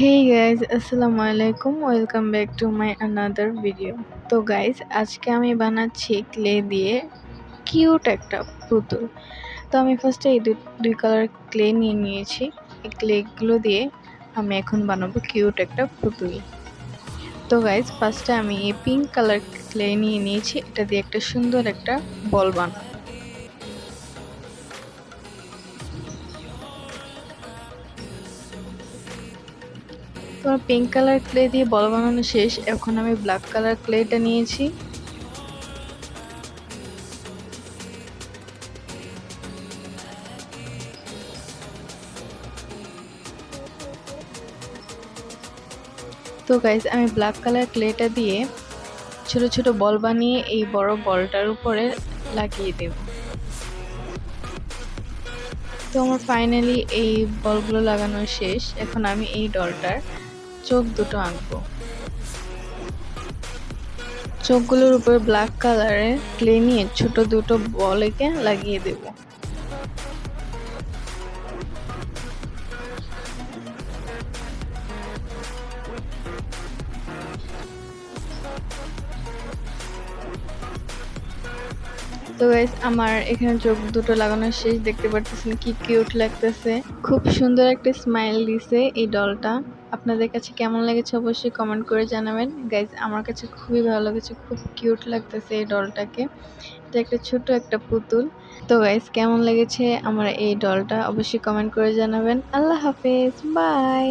হেই guys আসসালামু আলাইকুম welcome back to my another video তো গাইজ আজকে আমি বানাচ্ছি ক্লে দিয়ে কিউট একটা পুতুল। তো আমি ফার্স্টে এই দুই কালার ক্লে নিয়ে নিয়েছি। এই ক্লেগুলো দিয়ে আমি এখন বানাবো কিউট একটা পুতুল। তো গাইজ ফার্স্টে আমি এই পিঙ্ক কালার ক্লে নিয়ে নিয়েছি। এটা দিয়ে একটা সুন্দর একটা বল বানাবো। তো পিঙ্ক কালার ক্লে দিয়ে বল বানানো শেষ, এখন আমি ব্ল্যাক কালার ক্লেটা নিয়েছি। তো গাইজ আমি ব্ল্যাক কালার ক্লেটা দিয়ে ছোট ছোট বল বানিয়ে এই বড় বলটার উপরে লাগিয়ে দেব। তো আমার ফাইনালি এই বলগুলো লাগানো শেষ, এখন আমি এই ডলটার চোখ দুটো আঁকবো। চোখগুলোর উপর ব্ল্যাক কালারে ক্লে নিয়ে ছোট দুটো বল এঁকে লাগিয়ে দেব। তো গাইস আমার এখানে চোখ দুটো লাগানো শেষ, দেখতে পারতেছেন কি কিউট লাগতেছে। খুব সুন্দর একটা স্মাইল দিছে এই ডলটা আপনাদের কাছে কেমন লেগেছে অবশ্যই কমেন্ট করে জানাবেন। গাইজ আমার কাছে খুবই ভালো লেগেছে, খুব কিউট লাগতেছে এই ডলটাকে এটা একটা ছোট একটা পুতুল। তো গাইজ কেমন লেগেছে আমার এই ডলটা অবশ্যই কমেন্ট করে জানাবেন। আল্লাহ হাফেজ বাই